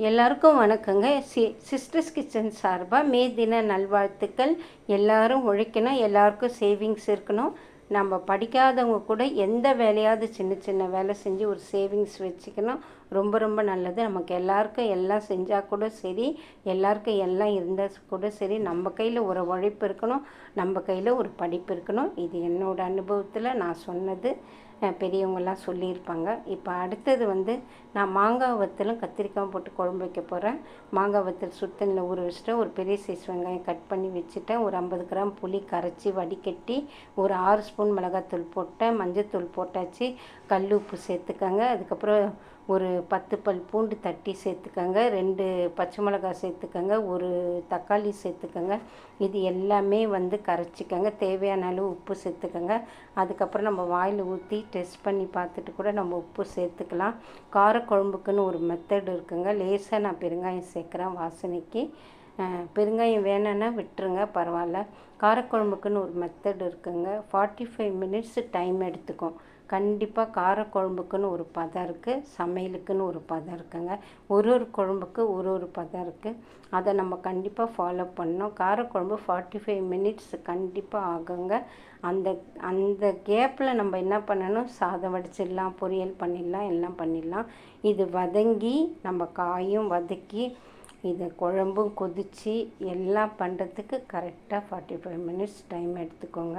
எல்லாருக்கும் வணக்கங்க. C sisters kitchen சார்பாக மே தின நல்வாழ்த்துக்கள். எல்லாரும் உழைக்கணும் எல்லாருக்கும் சேவிங்ஸ் இருக்கணும். நம்ம படிக்காதவங்க கூட எந்த வேலையாவது சின்ன சின்ன வேலை செஞ்சு ஒரு சேவிங்ஸ் வச்சுக்கணும். ரொம்ப ரொம்ப நல்லது. நமக்கு எல்லாருக்கும் எல்லாம் செஞ்சால் கூட சரி. எல்லாருக்கும் எல்லாம் இருந்தால் கூட சரி. நம்ம கையில் ஒரு உழைப்பு இருக்கணும். நம்ம கையில் ஒரு படிப்பு இருக்கணும். இது என்னோடய அனுபவத்தில் நான் சொன்னது. பெரியவங்கள்லாம் சொல்லியிருப்பாங்க. இப்போ அடுத்தது வந்து நான் மாங்காய் வத்தலும் கத்திரிக்காயும் போட்டு குழம்பு வைக்க போகிறேன் மாங்காய் வத்தல் சுத்தனில் ஊற வச்சுட்டேன் ஒரு பெரிய சைஸ் வெங்காயம் கட் பண்ணி வச்சுட்டேன். ஒரு ஐம்பது கிராம் புளி கரைச்சி வடிகட்டி ஒரு ஆறு ஸ்பூன் மிளகாத்தூள் போட்டேன். மஞ்சத்தூள் போட்டாச்சு. கல் உப்பு சேர்த்துக்கங்க. அதுக்கப்புறம் ஒரு பத்து பல் பூண்டு தட்டி சேர்த்துக்கங்க ரெண்டு பச்சை மிளகாய் சேர்த்துக்கங்க ஒரு தக்காளி சேர்த்துக்கங்க. இது எல்லாமே வந்து கரைச்சிக்கங்க. தேவையான அளவு உப்பு சேர்த்துக்கங்க. அதுக்கப்புறம் நம்ம வாயில் ஊற்றி டெஸ்ட் பண்ணி பார்த்துட்டு கூட நம்ம உப்பு சேர்த்துக்கலாம். காரக்குழம்புக்குன்னு ஒரு மெத்தட் இருக்குங்க. லேசாக நான் பெருங்காயம் சேர்க்குறேன் வாசனைக்கு. பெருங்காயம் வேணும்னா விட்டுருங்க பரவாயில்ல. காரக்குழம்புக்குன்னு ஒரு மெத்தட் இருக்குங்க. ஃபார்ட்டி ஃபைவ் மினிட்ஸ் டைம் எடுத்துக்கும். கண்டிப்பாக காரக்குழம்புக்குன்னு ஒரு பதம் இருக்குது சமையலுக்குன்னு ஒரு பதம் இருக்குங்க. ஒரு ஒரு குழம்புக்கு ஒரு ஒரு பதம் இருக்குது அதை நம்ம கண்டிப்பாக ஃபாலோ பண்ணோம் காரக்குழம்பு ஃபார்ட்டி ஃபைவ் மினிட்ஸ் கண்டிப்பாக ஆகுங்க. அந்த அந்த கேப்பில் நம்ம என்ன பண்ணணும்? சாதம் வடிச்சிடலாம் பொரியல் பண்ணிடலாம் எல்லாம் பண்ணிடலாம். இது வதங்கி நம்ம காயும் வதக்கி இது குழம்பும் கொதித்து எல்லாம் பண்ணுறதுக்கு கரெக்டாக ஃபார்ட்டி ஃபைவ் மினிட்ஸ் டைம் எடுத்துக்கோங்க.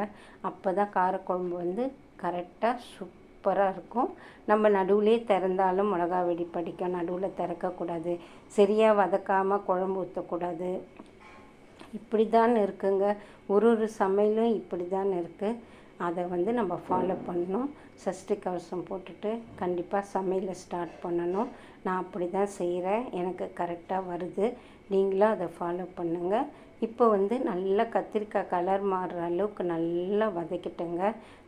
அப்போ தான் காரக்குழம்பு வந்து கரெக்டாக சூப்பராக இருக்கும். நம்ம நடுவுலே திறந்தாலும் மிளகா வெடி படிக்கும். நடுவில் திறக்கக்கூடாது. சரியாக வதக்காமல் குழம்பு ஊற்றக்கூடாது இப்படி தான் இருக்குங்க. ஒரு ஒரு சமையலும் இப்படி தான் இருக்குது அதை வந்து நம்ம ஃபாலோ பண்ணணும். சஷ்டி கவசம் போட்டுட்டு கண்டிப்பாக சமையலை ஸ்டார்ட் பண்ணணும். நான் அப்படி தான் செய்கிறேன் எனக்கு கரெக்டாக வருது. நீங்களும் அதை ஃபாலோ பண்ணுங்கள் இப்போ வந்து நல்லா கத்திரிக்காய் கலர் மாறுற அளவுக்கு நல்லா வதக்கிட்டேங்க.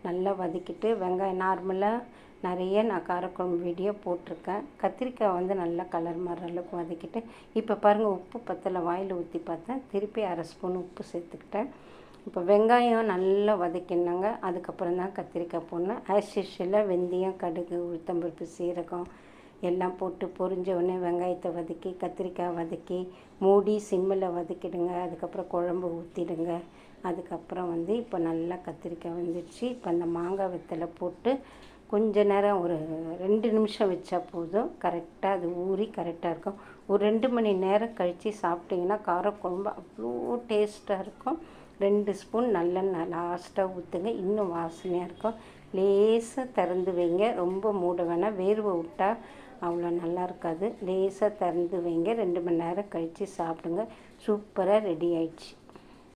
நல்லா வதக்கிட்டு வெங்காயம் நார்மலாக நிறைய நான் காரக்குழம்பு வீடியோ போட்டிருக்கேன். கத்திரிக்காய் வந்து நல்லா கலர் மாறுற அளவுக்கு வதக்கிட்டு இப்போ பாருங்கள் உப்பு பத்தலை வாயில் ஊற்றி பார்த்தேன். திருப்பி அரை ஸ்பூன் உப்பு சேர்த்துக்கிட்டேன். இப்போ வெங்காயம் நல்லா வதக்கினாங்க. அதுக்கப்புறம் தான் கத்திரிக்காய் போடணும். ஆஸ் யூஷுவலாக வெந்தயம் கடுகு உளுத்தம்பருப்பு சீரகம் எல்லாம் போட்டு பொரிஞ்ச உடனே வெங்காயத்தை வதக்கி கத்திரிக்காய் வதக்கி மூடி சிம்மில் வதக்கிடுங்க. அதுக்கப்புறம் குழம்பு ஊற்றிடுங்க அதுக்கப்புறம் வந்து இப்போ நல்லா கத்திரிக்காய் வந்துடுச்சு. இப்போ அந்த மாங்காய் வெத்தலை போட்டு கொஞ்ச நேரம் ஒரு ரெண்டு நிமிஷம் வச்சா போதும். கரெக்டாக அது ஊறி கரெக்டாக இருக்கும். ஒரு ரெண்டு மணி நேரம் கழித்து சாப்பிட்டிங்கன்னா காரக்குழம்பு அவ்வளோ டேஸ்ட்டாக இருக்கும். ரெண்டு ஸ்பூன் நல்லெண்ணெய் லாஸ்ட்டாக ஊற்றுங்க. இன்னும் வாசனையாக இருக்கும். லேசாக திறந்து வைங்க. ரொம்ப மூட வேணாம். வேர்வை விட்டால் அவ்வளோ நல்லா இருக்காது. லேசாக திறந்து வைங்க. ரெண்டு மணி நேரம் கழித்து சாப்பிடுங்க. சூப்பராக ரெடி ஆயிடுச்சு.